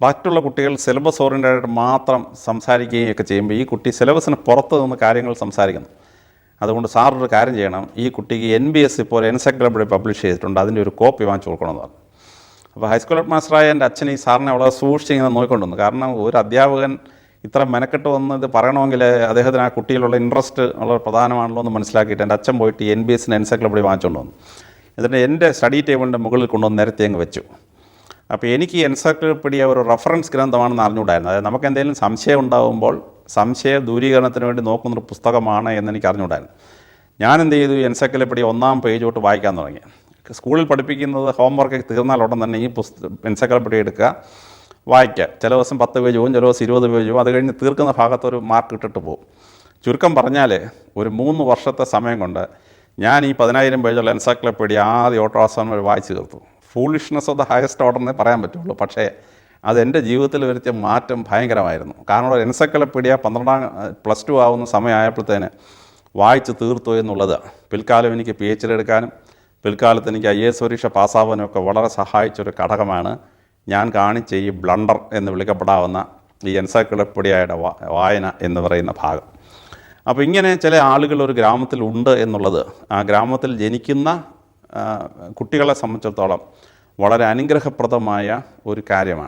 മറ്റുള്ള കുട്ടികൾ syllabus oriented മാത്രം സംസാരിക്കുകയും ഒക്കെ ചെയ്യുമ്പോൾ ഈ കുട്ടി സിലബസിന് പുറത്ത് നിന്ന് കാര്യങ്ങൾ സംസാരിക്കുന്നു. അതുകൊണ്ട് സാർ ഒരു കാര്യം ചെയ്യണം. ഈ കുട്ടിക്ക് എൻ ബി എസ് ഇപ്പോൾ എൻസൈക്ലോപ്പീഡിയ പബ്ലിഷ് ചെയ്തിട്ടുണ്ട്. അതിന്റെ ഒരു കോപ്പി വാങ്ങിച്ചു കൊടുക്കണമെന്ന് പറഞ്ഞു. അപ്പോൾ ഹൈസ്കൂൾ മാസ്റ്ററായ എന്റെ അച്ഛൻ ഈ സാറിനെ വളരെ സൂക്ഷിച്ച് ഇങ്ങനെ നോക്കിക്കൊണ്ടുവന്നു കാരണം ഒരു അധ്യാപകൻ ഇത്ര മെനക്കെട്ട് വന്ന് ഇത് പറയണമെങ്കിൽ അദ്ദേഹത്തിന് ആ കുട്ടിയിലുള്ള ഇൻട്രസ്റ്റ് വളരെ പ്രധാനമാണല്ലോ എന്ന് മനസ്സിലാക്കിയിട്ട് എന്റെ അച്ഛൻ പോയിട്ട് എൻ ബി എസിന് എൻസൈക്ലോപ്പീഡിയ വാങ്ങിച്ചുകൊണ്ട് വന്നു. എന്നിട്ട് എന്റെ സ്റ്റഡി ടേബിളിന്റെ മുകളിൽ കൊണ്ടുവന്ന് നിരത്തി അങ്ങ് വെച്ചു. അപ്പോൾ എനിക്ക് ഈ എൻസൈക്ലോപ്പീഡിയ ഒരു റഫറൻസ് ഗ്രന്ഥമാണെന്ന് അറിഞ്ഞുകൂടായിരുന്നു. അതായത് നമുക്ക് എന്തെങ്കിലും സംശയം ഉണ്ടാകുമ്പോൾ സംശയ ദൂരീകരണത്തിന് വേണ്ടി നോക്കുന്നൊരു പുസ്തകമാണ് എന്ന് എനിക്ക് അറിഞ്ഞുകൂടായിരുന്നു. ഞാൻ എന്ത് ചെയ്തു എൻസൈക്ലോപീഡിയ ഒന്നാം പേജ് തൊട്ട് വായിക്കാൻ തുടങ്ങി. സ്കൂളിൽ പഠിപ്പിക്കുന്നത് ഹോംവർക്ക് തീർന്നാൽ ഉടൻ തന്നെ ഈ പുസ്തകം എൻസൈക്ലോപ്പീഡിയ എടുക്കുക വായിക്കുക. ചില ദിവസം പത്ത് പേജ് പോകും ചില ദിവസം ഇരുപത് പേജ് പോകും. അത് കഴിഞ്ഞ് തീർക്കുന്ന ഭാഗത്തൊരു മാർക്ക് ഇട്ടിട്ട് പോകും. ചുരുക്കം പറഞ്ഞാൽ ഒരു മൂന്ന് വർഷത്തെ സമയം കൊണ്ട് ഞാൻ ഈ പതിനായിരം പേജുള്ള എൻസൈക്ലോപ്പീഡിയ ആദ്യ ഓട്ടോ അവസാനം വരെ വായിച്ചു തീർത്തു. Foolishness of the highest order എന്നേ പറയാൻ പറ്റുള്ളൂ. പക്ഷേ അത് എന്റെ ജീവിതത്തിൽ വരുത്തിയ മാറ്റം ഭയങ്കരമായിരുന്നു. കാരണം ഒരു എൻസൈക്ലോപ്പീഡിയ പന്ത്രണ്ടാം പ്ലസ് ടു ആവുന്ന സമയമായപ്പോഴത്തേന് വായിച്ച് തീർത്തു എന്നുള്ളത്. പിൽക്കാലം എനിക്ക് പി എച്ച് ഡി എടുക്കാനും പിൽക്കാലത്ത് എനിക്ക് ഐ എസ് പരീക്ഷ പാസ്സാവാനും ഒക്കെ വളരെ സഹായിച്ചൊരു ഘടകമാണ് ഞാൻ കാണിച്ച ഈ ബ്ലണ്ടർ എന്ന് വിളിക്കപ്പെടാവുന്ന ഈ എൻസൈക്ലോപ്പീഡിയയുടെ വാ- വായന എന്ന് പറയുന്ന ഭാഗം. അപ്പോൾ ഇങ്ങനെ ചില ആളുകൾ ഒരു ഗ്രാമത്തിൽ ഉണ്ട് എന്നുള്ളത് ആ ഗ്രാമത്തിൽ ജനിക്കുന്ന കുട്ടികളെ സംബന്ധിച്ചിടത്തോളം വളരെ അനുഗ്രഹപ്രദമായ ഒരു കാര്യമാണ്.